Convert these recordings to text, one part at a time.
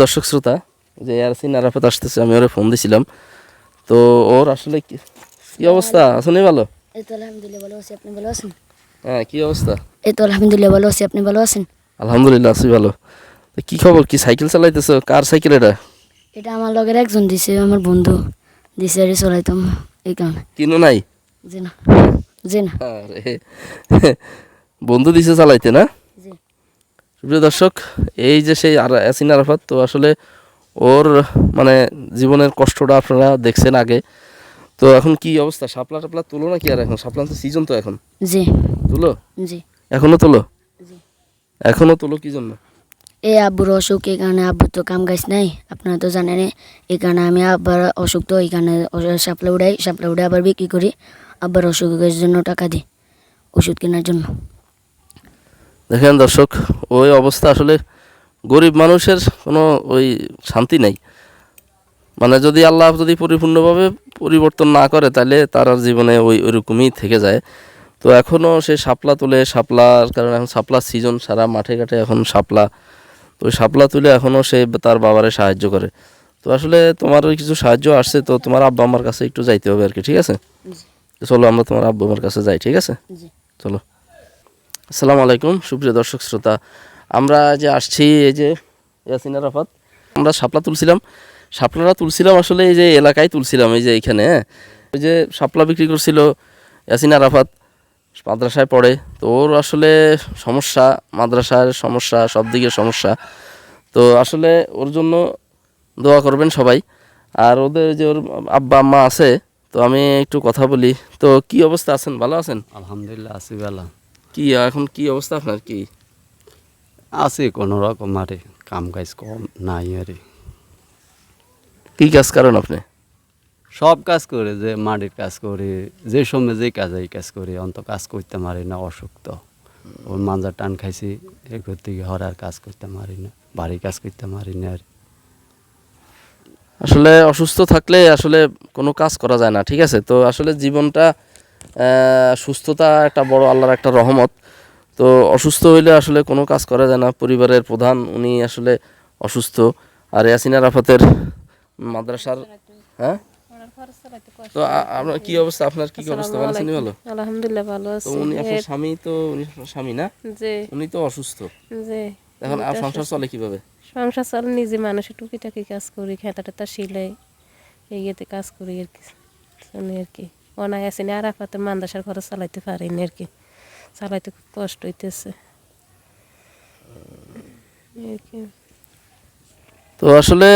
দর্শক শ্রোতা যে ইয়ারসিন আরাফাত আসতেছে আমি ওরে ফোন দিছিলাম। তো ওর আসলে কি কি অবস্থা? আসলে ভালো? এই তো আলহামদুলিল্লাহ ভালো আছি। আপনি ভালো আছেন? হ্যাঁ কি অবস্থা? এই তো আলহামদুলিল্লাহ ভালো আছি। আপনি ভালো আছেন? আলহামদুলিল্লাহ আছি ভালো। তো কি খবর? কি সাইকেল চালাইতেছো? কার সাইকেল এটা? এটা আমার লগের একজন দিছে আমার বন্ধু। দিছে আর চলাইতাম এই কারণে। কিনো নাই? জি না জি না আরে। বন্ধু দিছে চালাইতে না? সুপ্রিয় দর্শক এই যে সেই আর ইয়াসিন আরাফাত তো আসলে ওর মানে জীবনের কষ্টটা আপনারা দেখছেন আগে। তো এখন কি অবস্থা? শাপলা টাপলা তুলো নাকি আর এখন? শাপলা তো সিজন তো এখন। জি। তুলো? জি। এখনও তোলো? জি। এখনও তোলো কি জন্য? এই আব্বুর অসুখ এই কারণে আব্বুর তো কাম গাছ নাই। আপনারা তো জানেন এই কারণে আমি আব্বার অসুখ তো এই কারণে সাপলা উড়াই সাপলা উড়ে আবার বিক্রি করি। আব্বার অসুখের জন্য টাকা দিই ওষুধ কেনার জন্য। দেখেন দর্শক ওই অবস্থা আসলে গরিব মানুষের কোনো ওই শান্তি নাই। মানে যদি আল্লাহ যদি পরিপূর্ণভাবে পরিবর্তন না করে তাহলে তার আর জীবনে ওই ওইরকমই থেকে যায়। তো এখনও সে শাপলা তুলে শাপলার কারণে এখন শাপলার সিজন সারা মাঠে ঘাটে এখন শাপলা। তো ওই শাপলা তুলে এখনও সে তার বাবারে সাহায্য করে। তো আসলে তোমার ওই কিছু সাহায্য আসছে তো তোমার আব্বা আমার কাছে একটু যাইতে হবে আর কি ঠিক আছে? তো চলো আমরা তোমার আব্বা আমার কাছে যাই ঠিক আছে? চলো। আসসালামু আলাইকুম, সুপ্রিয় দর্শক শ্রোতা। আমরা যে আসছি, এই যে ইয়াসিন আরাফাত আমরা শাপলা তুলছিলাম। শাপলাটা তুলছিলাম আসলে এই যে এলাকায় তুলছিলাম, এই যে এইখানে হ্যাঁ। ওই যে শাপলা বিক্রি করছিল ইয়াসিন আরাফাত মাদ্রাসায় পড়ে। তো ওর আসলে সমস্যা, মাদ্রাসার সমস্যা, সব দিকের সমস্যা। তো আসলে ওর জন্য দোয়া করবেন সবাই। আর ওদের যে ওর আব্বা, আম্মা আছে, তো আমি একটু কথা বলি। তো কি অবস্থা আছেন? ভালো আছেন? আলহামদুলিল্লাহ, আছি বেলা কি এখন কি অবস্থা আপনার কি? আছে কোনো রকম আরে কাম কাজ কম নাই আরে কি কাজ করেন আপনি? সব কাজ করে যে মাটির কাজ করে যে সময় যে কাজ এই কাজ করে অন্ত কাজ করতে পারি না অসুখ তো ওর মাঞ্জা টান খাইছি এরপর থেকে হরার কাজ করতে পারি না বাড়ির কাজ করতে পারি না আর আসলে অসুস্থ থাকলে আসলে কোনো কাজ করা যায় না ঠিক আছে? তো আসলে জীবনটা সুস্থতা একটা বড় আল্লাহর একটা রহমত। তো অসুস্থ হইলে আসলে কোনো কাজ করা যায় না। পরিবারের প্রধান উনি আসলে অসুস্থ। আর ইয়াসিন আরাফাতের মাদ্রাসার হ্যাঁ? তো আপনার কি অবস্থা? আপনার কি অবস্থা? ভালো আছেন ভালো? আলহামদুলিল্লাহ ভালো আছি। তো উনি আপনার স্বামী তো উনি স্বামী না? যে উনি তো অসুস্থ। যে এখন আর সংসার চলে কীভাবে? সংসার চলে নিজে মানুষের টুকিটাকি কাজ করি খেতা টেতা সিলাই এই ইয়েতে কাজ করি আর কি চলি আর কি। অনায় আছে না আর আপাতত মান্দাসার খরচ চালাইতে পারিনি আর কি। চালাইতে খুব কষ্ট হইতেছে। তো আসলে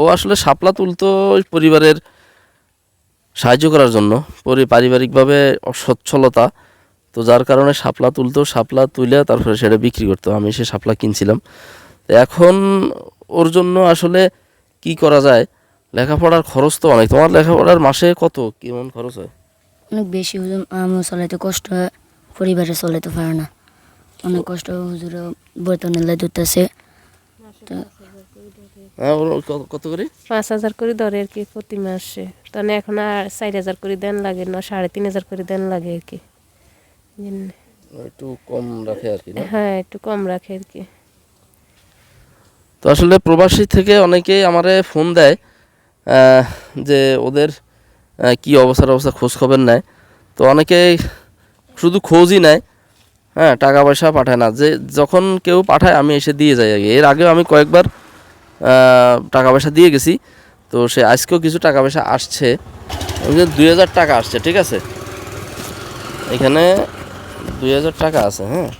ও আসলে শাপলা তুলতো পরিবারের সাহায্য করার জন্য, পরি পারিবারিকভাবে অসচ্ছলতা। তো যার কারণে শাপলা তুলতো, শাপলা তুলে তারপরে সেটা বিক্রি করতো। আমি সে শাপলা কিনছিলাম। তো এখন ওর জন্য আসলে কি করা যায়? লেখাপড়ার খরচ তো অনেক। তোমার লেখাপড়ার মাসে কত? কেমন খরচ হয়? অনেক বেশি হুজুর আমার চলাইতে কষ্ট হয় পরিবারে চলাইতে পারে না। অনেক কষ্ট হুজুর বর্তমানে লাই ধরতেছে। হ্যাঁ কত- কত করে? পাঁচ হাজার করে ধরে আর কি প্রতি মাসে। তাহলে এখন আর চার হাজার করে দেন লাগে না সাড়ে তিন হাজার করে দেন লাগে আর কি। একটু কম রাখে আর কি হ্যাঁ একটু কম রাখে আর কি। তো আসলে প্রবাসী থেকে অনেকেই আমারে ফোন দেয় যে ওদের কি অবস্থা অবস্থা খোঁজ খবর নেয়। তো অনেকেই শুধু খোঁজই নেয় হ্যাঁ টাকা পয়সা পাঠায় না। যে যখন কেউ পাঠায়, আমি এসে দিয়ে যাই আগে। এর আগেও আমি কয়েকবার টাকা পয়সা দিয়ে গেছি। তো সে আজকেও কিছু টাকা পয়সা আসছে। দুই হাজার টাকা আসছে, ঠিক আছে? এখানে দুই হাজার টাকা আছে হ্যাঁ?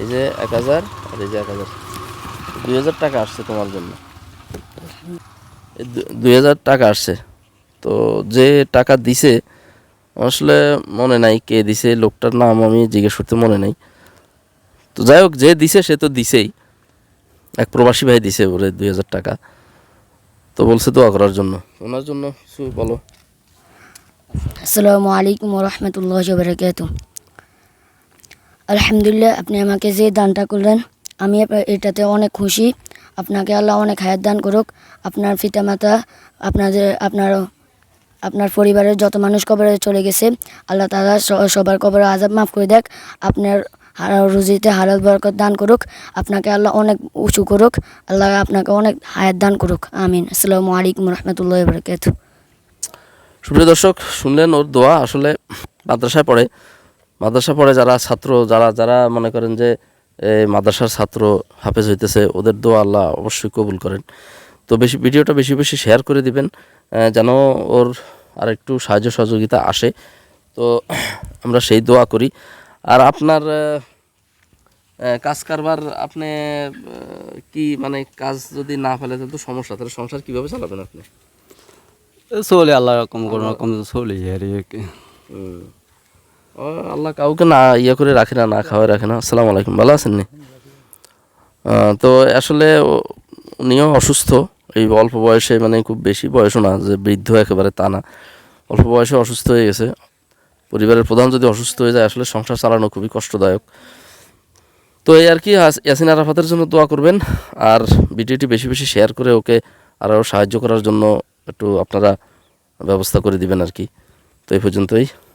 এই যে এক হাজার, আর এই যে এক হাজার। দুই হাজার টাকা আসছে তোমার জন্য। দুই হাজার টাকা আসছে। তো যে টাকা দিছে, আসলে মনে নাই কে দিছে, লোকটার নাম আমি জিজ্ঞেস করতে মনে নাই। তো যাই হোক, যে দিছে সে তো দিছেই। এক প্রবাসী ভাই দিছে বলে দুই হাজার টাকা। তো বলছে দোয়া করার জন্য। ওনার জন্য কিছু বলো। আসসালামু আলাইকুম রহমতুল্লাহ বারকাত আলহামদুলিল্লাহ, আপনি আমাকে যে দানটা করলেন, আমি এটাতে অনেক খুশি। আপনাকে আল্লাহ অনেক হায়াত দান করুক। আপনার পিতামাতা, আপনাদের, আপনার আপনার পরিবারের যত মানুষ কবরে চলে গেছে, আল্লাহ তালা সবার কবরে আজাব মাফ করে দেখ। আপনার রুজিতে হালাল বরকত দান করুক। আপনাকে আল্লাহ অনেক উঁচু করুক। আল্লাহ আপনাকে অনেক হায়াত দান করুক। আমিন। আসসালামু আলাইকুম রহমতুল্লাহ বরকাত সুপ্রিয় দর্শক, শুনলেন ওর দোয়া। আসলে মাদ্রাসায় পড়ে। মাদ্রাসা পড়ে যারা ছাত্র, যারা যারা মনে করেন যে মাদ্রাসার ছাত্র হাফেজ হইতেছে ওদের দোয়া আল্লাহ অবশ্যই কবুল করেন। তো বেশি ভিডিওটা বেশি বেশি শেয়ার করে দিবেন যেন ওর আর একটু সাহায্য সহযোগিতা আসে। তো আমরা সেই দোয়া করি। আর আপনার কাজ কারবার আপনি কি মানে কাজ যদি না ফেলে তো সমস্যা তাহলে সংসার কীভাবে চালাবেন আপনি? চলে আল্লাহ রকম কোনো রকম চলে যায় আর কি। ও, আল্লাহ কাউকে না ইয়ে করে রাখে না না খাওয়াই রাখে না। আসসালামু আলাইকুম ভালো আছেন নি? তো আসলে উনিও অসুস্থ। এই অল্প বয়সে মানে খুব বেশি বয়সও না যে বৃদ্ধ একেবারে তা না। অল্প বয়সে অসুস্থ হয়ে গেছে। পরিবারের প্রধান যদি অসুস্থ হয়ে যায় আসলে সংসার চালানো খুবই কষ্টদায়ক। তো এই আর কি ইয়াসিন আরাফাতের জন্য দোয়া করবেন। আর ভিডিওটি বেশি বেশি শেয়ার করে ওকে আরও সাহায্য করার জন্য একটু আপনারা ব্যবস্থা করে দিবেন আর কি। তো এই পর্যন্তই।